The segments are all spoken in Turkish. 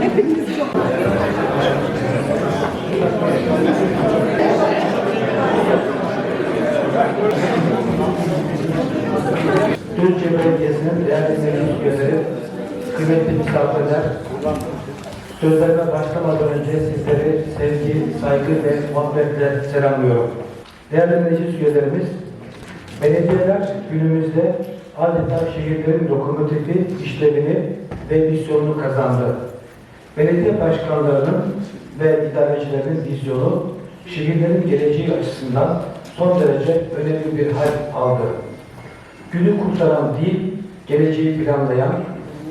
Hepiniz çok Düzce Belediyesi'nin değerli üyeleri, kıymetli misafirler, sözlerime başlamadan önce sizleri sevgi, saygı ve muhabbetle selamlıyorum. Değerli meclis üyelerimiz, belediyeler günümüzde adeta şehirlerin lokomotifi işlevini ve misyonunu kazandı. Belediye başkanlarının ve idarecilerinin vizyonu şehirlerin geleceği açısından son derece önemli bir hal aldı günü kurtaran değil, geleceği planlayan,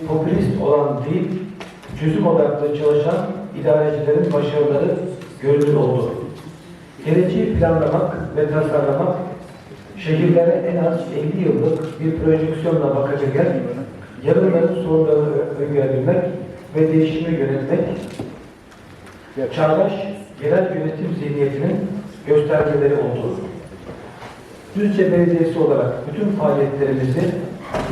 popülist olan değil, çözüm odaklı çalışan idarecilerin başarıları görülür oldu. Geleceği planlamak ve tasarlamak, şehirlere en az 50 yıllık bir projeksiyonla bakabilen, yarınların sorunlarını öngörebilmek ve değişimi yönetmek, çağdaş yerel yönetim zihniyetinin göstergeleri oldu. Düzce Belediyesi olarak bütün faaliyetlerimizi,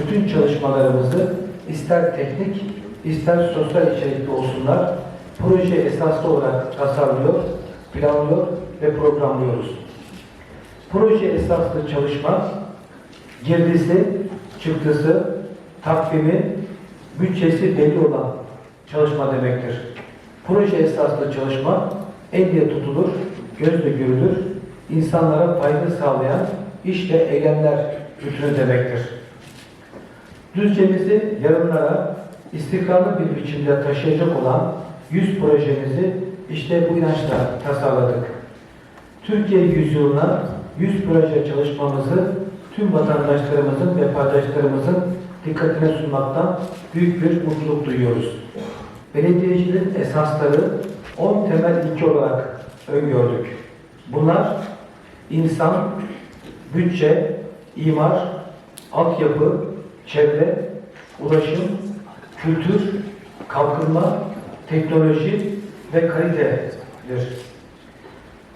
bütün çalışmalarımızı ister teknik, ister sosyal içerikli olsunlar, proje esaslı olarak tasarlıyor, planlıyor ve programlıyoruz. Proje esaslı çalışma, girdisi, çıktısı, takvimi, bütçesi belli olan çalışma demektir. Proje esaslı çalışma elle tutulur, gözle görülür, insanlara fayda sağlayan iş ve eylemler bütünü demektir. Düzcemizi yarınlara istikrarlı bir biçimde taşıyacak olan 100 projemizi işte bu inançla tasarladık. Türkiye yüzyılına 100 proje çalışmamızı tüm vatandaşlarımızın ve paydaşlarımızın dikkatine sunmaktan büyük bir mutluluk duyuyoruz. Belediyeciliğin esasları 10 temel ilke olarak öngördük. Bunlar insan, bütçe, imar, altyapı, çevre, ulaşım, kültür, kalkınma, teknoloji ve kalitedir.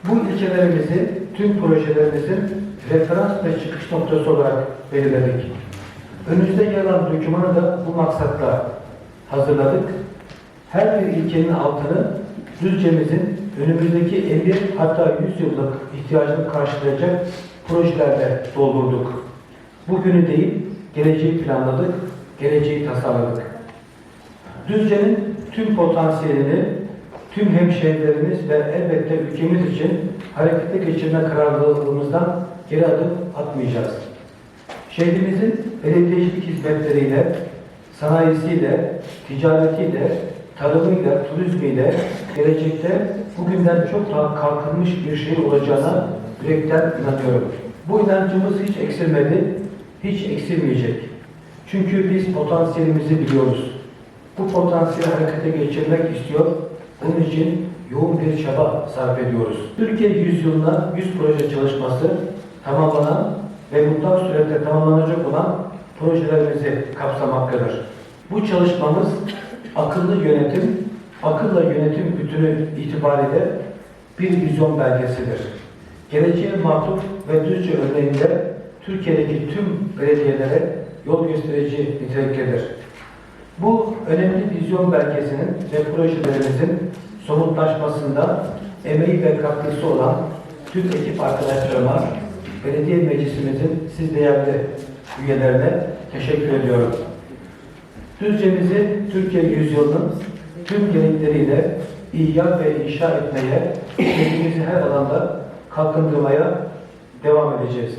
Bu ilkelerimizi tüm projelerimizin referans ve çıkış noktası olarak belirledik. Önümüzde yer alan dokümanı da bu maksatla hazırladık. Her bir ilkenin altını Düzce'mizin önümüzdeki 50 hatta 100 yıllık ihtiyacını karşılayacak projelerle doldurduk. Bugünü değil, geleceği planladık, geleceği tasarladık. Düzce'nin tüm potansiyelini tüm hemşehrilerimiz ve elbette ülkemiz için harekete geçirme kararlılığımızdan geri adım atmayacağız. Şehrimizin belediyecilik hizmetleriyle, sanayisiyle, ticaretiyle, tarımıyla, turizmiyle gelecekte bugünden çok daha kalkınmış bir şehir olacağına yürekten inanıyorum. Bu inancımız hiç eksilmedi, hiç eksilmeyecek. Çünkü biz potansiyelimizi biliyoruz. Bu potansiyeli harekete geçirmek istiyor, bunun için yoğun bir çaba sarf ediyoruz. Türkiye yüzyılına 100 proje çalışması tamamlanan ve mutlak surette tamamlanacak olan projelerimizi kapsamaktadır. Bu çalışmamız akıllı yönetim, akılla yönetim bütünü itibariyle bir vizyon belgesidir. Geleceğe matuf ve düzce örneğinde Türkiye'deki tüm belediyelere yol gösterici niteliktedir. Bu önemli vizyon belgesinin ve projelerimizin somutlaşmasında emeği ve katkısı olan tüm ekip arkadaşlarıma, belediye meclisimizin siz değerli üyelerine teşekkür ediyorum. Düzce'mizi Türkiye yüzyılının tüm gerekleriyle ihya ve inşa etmeye, kendimizi her alanda kalkındırmaya devam edeceğiz.